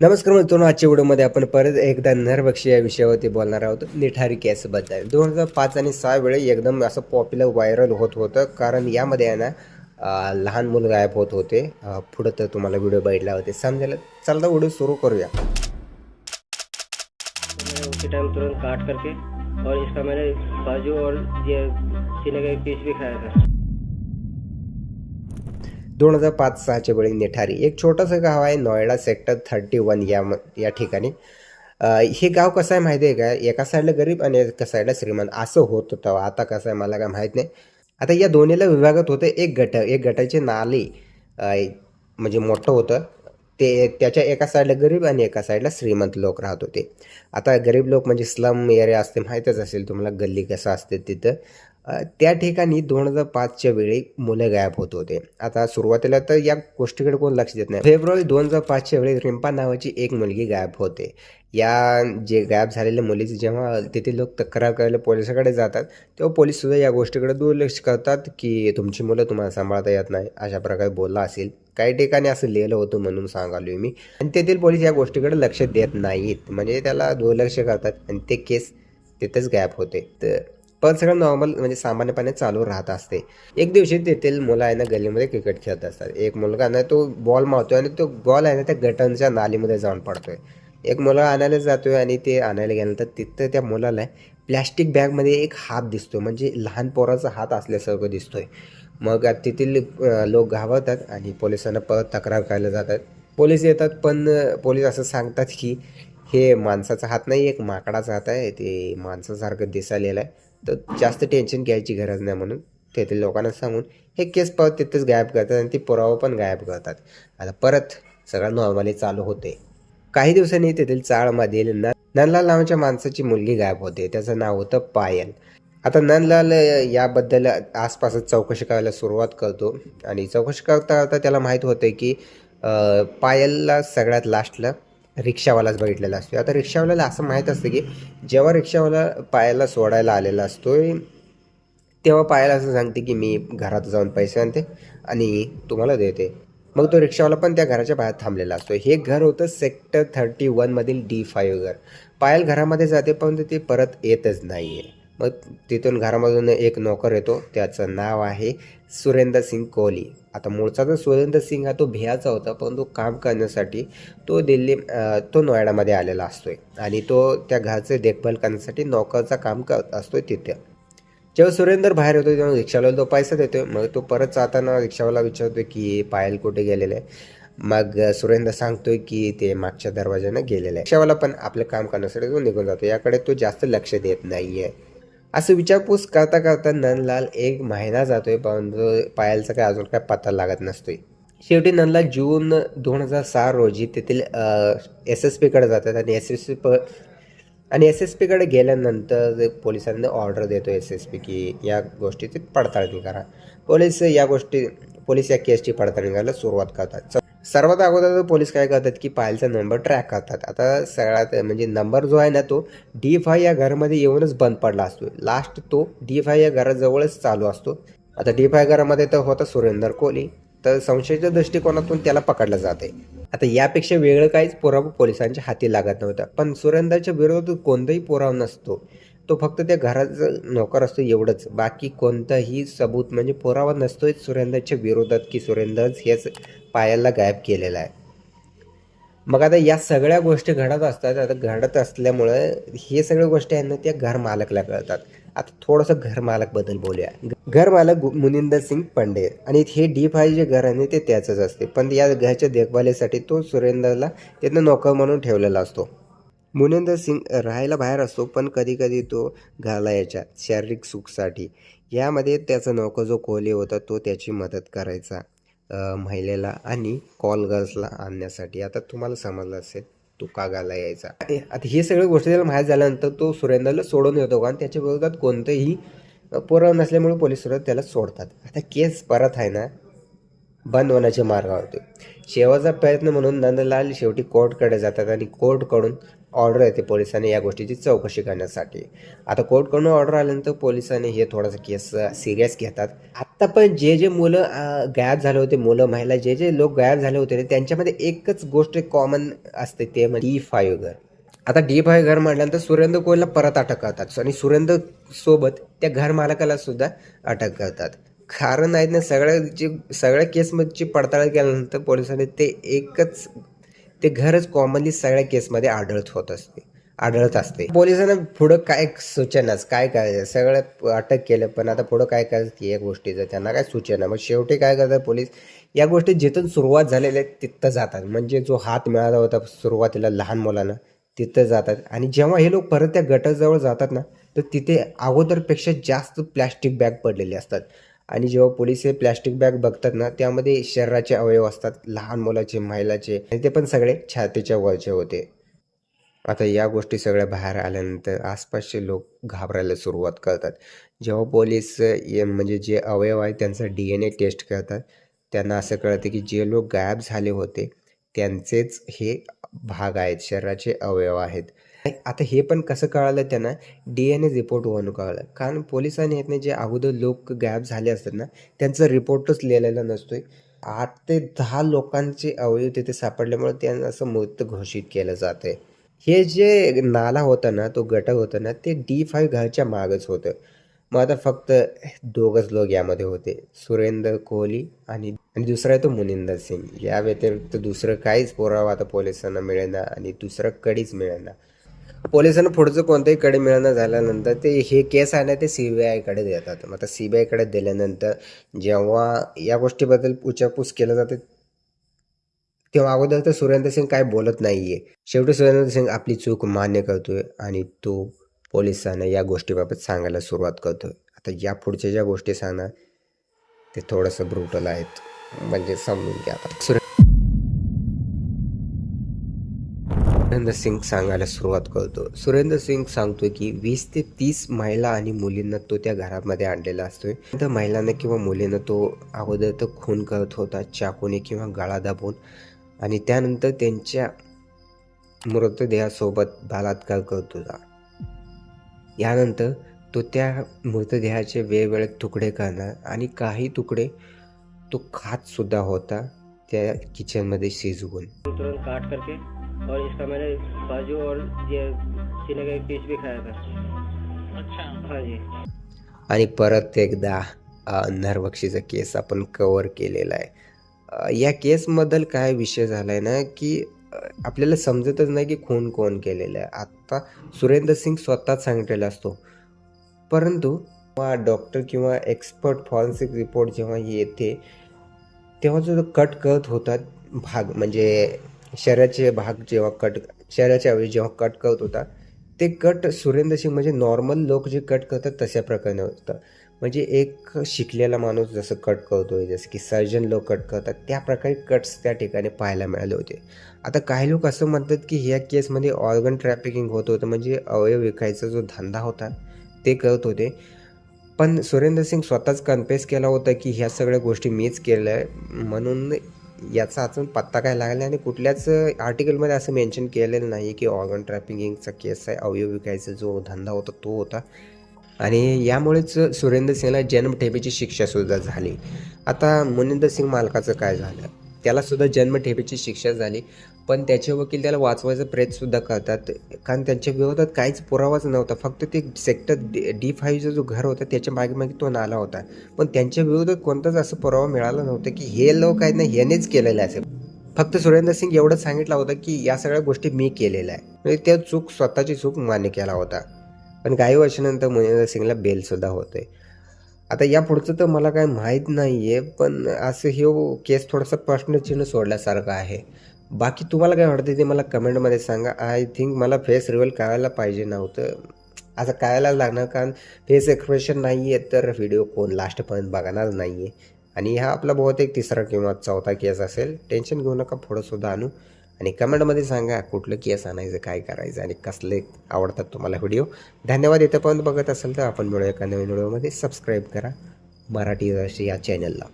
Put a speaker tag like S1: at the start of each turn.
S1: नमस्कार मित्रांनो आजच्या व्हिडिओमध्ये आपण परत एकदा नरभक्षी या विषयावरती बोलणार आहोत. निठारी केसबद्दल. दोन हजार पाच आणि सहा वेळी एकदम असं पॉप्युलर व्हायरल होत होतं. कारण यामध्ये आहे ना लहान मुलं गायब होत होते. पुढं तर तुम्हाला व्हिडिओ बघितला होते. समजायला चला व्हिडिओ सुरू करूया.
S2: उसी टाइम तुरंत काट करके और इसका मैंने बाजू और ये सीने का पीस भी खाया था।
S1: दोन हजार पाच सहाच्या वेळी निठारी. एक छोटंसं गाव आहे नोएडा सेक्टर थर्टी वन या म- या ठिकाणी. हे गाव कसं आहे माहिती आहे का? एका साईडला गरीब आणि एका साईडला श्रीमंत. असं होत होतं. आता कसं आहे मला काय माहीत नाही. आता या दोन्हीला विभागात होतं एक गट. एक गटाचे नाले म्हणजे मोठं होतं. ते त्याच्या एका साईडला गरीब आणि एका साईडला श्रीमंत लोक राहत होते. आता गरीब लोक म्हणजे स्लम एरिया असते. माहीतच असेल तुम्हाला गल्ली कसं असते तिथं. त्या ठिकाणी दोन हजार पाचच्या वेळी मुलं गायब होत होते. आता सुरुवातीला तर या गोष्टीकडे कोण लक्ष देत नाही. फेब्रुवारी दोन हजार पाचच्या वेळी रिंपा नावाची एक मुलगी गायब होते. या जे गायब झालेल्या मुलीची जेव्हा तेथील लोक तक्रार करायला पोलिसाकडे जातात तेव्हा पोलीससुद्धा या गोष्टीकडे दुर्लक्ष करतात की तुमची मुलं तुम्हाला सांभाळता येत नाही अशा प्रकारे बोलला असेल. काही ठिकाणी असं लिहिलं होतं म्हणून सांगालो मी. आणि तेथील पोलीस या गोष्टीकडे लक्ष देत नाहीत. म्हणजे त्याला दुर्लक्ष करतात आणि ते केस तिथेच गॅप होते. तर पण सगळं नॉर्मल म्हणजे सामान्यपणे चालू राहत असते. एक दिवशी तेथील मुलं आहे ना गल्लीमध्ये क्रिकेट खेळत असतात. एक मुलगा ना तो बॉल मारतोय आणि तो बॉल आहे ना त्या गटनच्या नालीमध्ये जाऊन पडतोय. एक मुलगा आणायला जातोय आणि ते आणायला गेल्यानंतर तिथं त्या मुलाला प्लॅस्टिक बॅगमध्ये एक हात दिसतो म्हणजे लहान पोराचा हात असल्यासारखं दिसतोय. मग तेथील लोक घाबरतात आणि पोलिसांना परत तक्रार करायला जातात. पोलीस येतात पण पोलीस असं सांगतात की हे माणसाचा हात नाही एक माकडाचा हात आहे. ते माणसासारखं दिसायलेलं आहे. तर जास्त टेन्शन घ्यायची गरज नाही म्हणून तेथील लोकांना सांगून हे केस पाव तिथेच गायब करतात आणि ती पुरावा पण गायब करतात. आता परत सगळं नॉर्मली चालू होते. काही दिवसांनी तेथील चाळमधील न नंदलाल नावाच्या माणसाची मुलगी गायब होते. त्याचं नाव होतं पायल. आता नंदलाल याबद्दल आसपासच चौकशी करायला सुरुवात करतो. आणि चौकशी करता करता त्याला माहीत होतं की पायलला सगळ्यात लास्टला रिक्षावालाच बघितलेला असतो आता रिक्षावाल्याला असं माहीत असतं की जेव्हा रिक्षावाला पायाला सोडायला आलेला असतो तेव्हा पायाला असं सांगते की मी घरात जाऊन पैसे आणते आणि तुम्हाला देते. मग तो रिक्षावाला पण त्या घराच्या बाहेर थांबलेला असतो हे घर होतं सेक्टर थर्टी वनमधील डी फाईव्ह घर. पायल घरामध्ये जाते पण ते परत येतच नाही आहे मग तिथून घरामधून एक नोकर येतो. त्याचं नाव आहे सुरेंद्र सिंग कोहली. आता मूळचा जो सुरेंद्र सिंग हा तो भियाचा होता पण तो काम करण्यासाठी तो दिल्ली तो नोएडामध्ये आलेला असतो आहे आणि तो त्या घराचे देखभाल करण्यासाठी नोकरचं काम करत आहे तिथे. जेव्हा सुरेंद्र बाहेर येतो तेव्हा रिक्षावाला तो पैसा देतोय. मग तो परत जाताना रिक्षावाला विचारतो की पायल कुठे गेलेला? आहे मग सुरेंद्र सांगतोय की ते मागच्या दरवाजानं गेलेलं. आहे रिक्षावाला पण आपलं काम करण्यासाठी तो निघून जातो. याकडे तो जास्त लक्ष देत नाही आहे असं विचारपूस करता करता नंदलाल एक महिना जातोय परंतु पायलचा काय अजून काय पत्ता लागत नसतोय. शेवटी नंदलाल जून दोन हजार सहा रोजी तेथील एस एस पीकडे जातात आणि एस एस पी आणि एस एस पीकडे गेल्यानंतर पोलिसांना ऑर्डर देतो एस एस पी की या गोष्टीची पडताळणी करा. पोलीस या गोष्टी पोलीस या केसची पडताळणी करायला सुरुवात करतात. सर्वात अगोदर पोलीस काय करतात की पायलचा नंबर ट्रॅक करतात. आता सगळ्यात म्हणजे नंबर जो आहे ना तो डी फाय या घरामध्ये येऊनच बंद पडला असतो. लास्ट तो डी फाय या घराजवळच चालू असतो. आता डी फाय घरामध्ये तर होता सुरेंदर कोहली. तर संशयाच्या दृष्टिकोनातून त्याला पकडलं जाते आता यापेक्षा वेगळं काहीच पुरावा पोलिसांच्या हाती लागत नव्हता. पण सुरेंदरच्या विरोधात कोणताही पुरावा नसतो. तो फक्त त्या घराचा नोकर असतो एवढंच. बाकी कोणताही सबूत म्हणजे पुरावा नसतोय सुरेंद्रच्या विरोधात की सुरेंद्रच हेच पायाला गायब केलेला आहे. मग आता या सगळ्या गोष्टी घडत असतात आता घडत असल्यामुळं हे सगळ्या गोष्टी आहेत ना त्या घर मालकला कळतात. आता थोडंसं घर मालक बोलूया. घर मालक मुनिंदर सिंग पांडे आणि हे डी फाय जे घर आहे ते त्याचंच असते. पण या घराच्या देखभालीसाठी तो सुरेंद्रला त्यांना नोकर म्हणून ठेवलेला असतो. मुनिंदर सिंग राहायला बाहेर असतो पण कधी कधी तो घाला याच्या शारीरिक सुखसाठी. यामध्ये त्याचा नको जो कोहली होता तो त्याची मदत करायचा महिलेला आणि कॉल गर्ल्सला आणण्यासाठी. आता तुम्हाला समजलं असेल तो का गाला यायचा आता हे सगळ्या गोष्टी त्याला माहीत झाल्यानंतर तो सुरेंद्रला सोडून येतो का आणि त्याच्या विरोधात कोणतंही पुरावा नसल्यामुळे पोलीस सुरत त्याला सोडतात. आता केस परत आहे ना बंद होण्याच्या मार्गावरती. होते शेवटचा प्रयत्न म्हणून नंदलाल शेवटी कोर्टकडे जातात आणि कोर्टकडून ऑर्डर येते पोलिसांनी या गोष्टीची चौकशी करण्यासाठी. आता कोर्टकडून ऑर्डर आल्यानंतर पोलिसांनी हे थोडंसं केस सिरियस घेतात. आत्ता पण जे जे मुलं गायब झाले होते मुलं महिला जे जे लोक गायब झाले होते त्यांच्यामध्ये एकच गोष्ट कॉमन असते ते म्हणजे डी फाईव्ह घर. आता डी फाय घर म्हटल्यानंतर सुरेंद्र कोहलीला परत अटक करतात. आणि सुरेंद्र सोबत त्या घर मालकाला सुद्धा अटक करतात. कारण आहेत ना सगळ्या जे सगळ्या केसमधची पडताळ केल्यानंतर पोलिसांनी ते एकच ते घरच कॉमनली सगळ्या केसमध्ये आढळत होत असते आढळत असते. पोलिसांना पुढं काय सूचनाच काय करायचं सगळं अटक केलं पण आता पुढं काय करायचं या गोष्टीचं त्यांना काय सूचना? मग शेवटी काय करतात पोलीस? या गोष्टी जिथून सुरुवात झालेल्या आहेत तिथं जातात. म्हणजे जो हात मिळाला होता सुरुवातीला लहान मुलांना तिथं जातात. आणि जेव्हा हे लोक परत त्या गटाजवळ जातात ना तर तिथे अगोदरपेक्षा जास्त प्लॅस्टिक बॅग पडलेले असतात. आणि जेव्हा पोलीस हे प्लॅस्टिक बॅग बघतात ना त्यामध्ये शरीराचे अवयव असतात लहान मुलाचे महिलाचे आणि ते पण सगळे छातीच्या वरचे होते. आता या गोष्टी सगळ्या बाहेर आल्यानंतर आसपासचे लोक घाबरायला सुरुवात करतात. जेव्हा पोलीस म्हणजे जे अवयव आहे त्यांचा डी एन ए टेस्ट करतात त्यांना असं कळतं की जे लोक गायब झाले होते त्यांचेच हे भाग आहेत शरीराचे अवयव आहेत. आता हे पण कसं कळालं त्यांना? डी एन ए रिपोर्ट होऊन कळलं. कारण पोलिसांनी येत जे अगोदर लोक गायब झाले असतात ना त्यांचा रिपोर्टच लिहिलेला नसतोय. आठ ते दहा लोकांचे अवयव तिथे सापडल्यामुळे त्यांना असं मृत घोषित केलं जातंय. हे जे नाला होता ना तो गटक होता ना ते डी फाईव्ह घरच्या मागच होतं. मग आता फक्त दोघंच लोक यामध्ये होते. सुरेंद्र कोहली आणि आणि दुसरा आहे तो मुनिंदर सिंग. या व्यतिरिक्त दुसरं काहीच पुरावा आता पोलिसांना मिळेना आणि दुसरं कडीच मिळेना. पोलिसांना पुढचं कोणतंही कडे मिळणं झाल्यानंतर ते हे केस आहे ना ते सी बी आयकडे देतात. मग आता सी बी आयकडे दिल्यानंतर जेव्हा या गोष्टीबद्दल उचापूस केलं जाते तेव्हा अगोदर तर सुरेंद्र सिंग काय बोलत नाही आहे शेवटी सुरेंद्र सिंग आपली चूक मान्य करतोय आणि तो पोलिसांना या गोष्टीबाबत सांगायला सुरुवात करतोय. आता या पुढच्या ज्या गोष्टी सांगणार ते थोडंसं ब्रुटल आहेत. म्हणजे समजून घ्या आता सुरे सुरेंद्र सिंग सांगायला सुरुवात करतो. सुरेंद्र सिंग सांगतोय की वीस ते तीस महिला आणि मुलींना तो त्या घरामध्ये आणलेला असतोय. तर महिलांना किंवा मुलींना तो अगोदर तर खून करत होता चाकूने किंवा गळा दाबून. आणि त्यानंतर त्यांच्या मृतदेहासोबत बलात्कार करत होता. यानंतर तो त्या मृतदेहाचे वेगवेगळे तुकडे करणार आणि काही तुकडे तो खात सुद्धा होता त्या किचनमध्ये शिजवून.
S2: तुरंत काट करके और इसका मैंने बाजू और ये सीने का एक पीस भी खाया था। अच्छा। हाँ जी।
S1: आणि परत एकदा अ, नरभक्षीचा केस आपण कवर केलेला आहे. या केसबद्दल काय विषय झाला आहे ना की आपल्याला समजतच नाही की खून कोण केलेलं आहे. आत्ता सुरेंद्र सिंग स्वतःच सांगितलेला असतो. परंतु डॉक्टर किंवा एक्सपर्ट फॉरेन्सिक रिपोर्ट जेव्हा येते तेव्हा जो कट करत होता भाग म्हणजे शरीराचे भाग जेव्हा कट शरीराच्या ऐवजी जेव्हा कट करत होता ते कट सुरेंद्र सिंग म्हणजे नॉर्मल लोक जे कट करतात तशा प्रकारे होतं. म्हणजे एक शिकलेला माणूस जसं कट करतोय जसं की सर्जन लोक कट करतात त्या प्रकारे कट्स त्या ठिकाणी पाहायला मिळाले होते. आता काही लोक असं म्हणतात की ह्या केसमध्ये ऑर्गन ट्रॅफिकिंग होत होतं म्हणजे अवयव विकायचा जो धंदा होता ते करत होते. पण सुरेंद्र सिंग स्वतःच कन्फेस केला होता की ह्या सगळ्या गोष्टी मीच केल्या आहे म्हणून याचा अजून पत्ता काय लागला आणि कुठल्याच आर्टिकलमध्ये असं मेन्शन केलेलं नाही की ऑर्गन ट्रॅफिकिंगचा केस आहे अवयव विकायचा जो धंदा होता तो होता. आणि यामुळेच सुरेंद्र सिंगला जन्मठेपेची शिक्षासुद्धा झाली. आता मुनिंदर सिंग मालकाचं काय झालं? त्याला सुद्धा जन्मठेपेची शिक्षा झाली. पण त्याचे वकील त्याला वाचवायचा प्रयत्नसुद्धा करतात. कारण त्यांच्या विरोधात काहीच पुरावाच नव्हता. फक्त ते सेक्टर डी डी फाईव्हचा जो घर होता त्याच्यामागे मागे तो नाला होता. पण त्यांच्या विरोधात कोणताच असं पुरावा मिळाला नव्हता की हे लोक आहेत ना ह्यानेच केलेलं असेल फक्त सुरेंद्र सिंग एवढंच सांगितलं होतं की या सगळ्या गोष्टी मी केलेल्या आहे. म्हणजे त्या चूक स्वतःची चूक मान्य केला होता. पण काही वर्षानंतर मुनिंदर सिंगला बेलसुद्धा होते आता या पुढचं तर मला काय माहीत नाही आहे पण असं हे केस थोडासा प्रश्नचिन्ह सोडल्यासारखं आहे. बाकी तुम्हाला काय वाटतं ते मला कमेंटमध्ये सांगा. आय थिंक मला फेस रिव्हल करायला पाहिजे नव्हतं. असं करायला लागणार कारण फेस एक्सप्रेशन नाही आहे तर व्हिडिओ कोण लास्टपर्यंत बघणार नाही आहे आणि हा आपला बहुतेक तिसरा किंवा चौथा केस असेल. टेन्शन घेऊ नका पुढंसुद्धा आणू. आणि कमेंटमध्ये सांगा कुठलं केस आणायचं काय करायचं आणि कसले आवडतात तुम्हाला व्हिडिओ धन्यवाद इथंपर्यंत बघत असेल तर आपण मिळूया एका नवीन व्हिडिओमध्ये सबस्क्राईब करा. मराठी रश या चॅनलला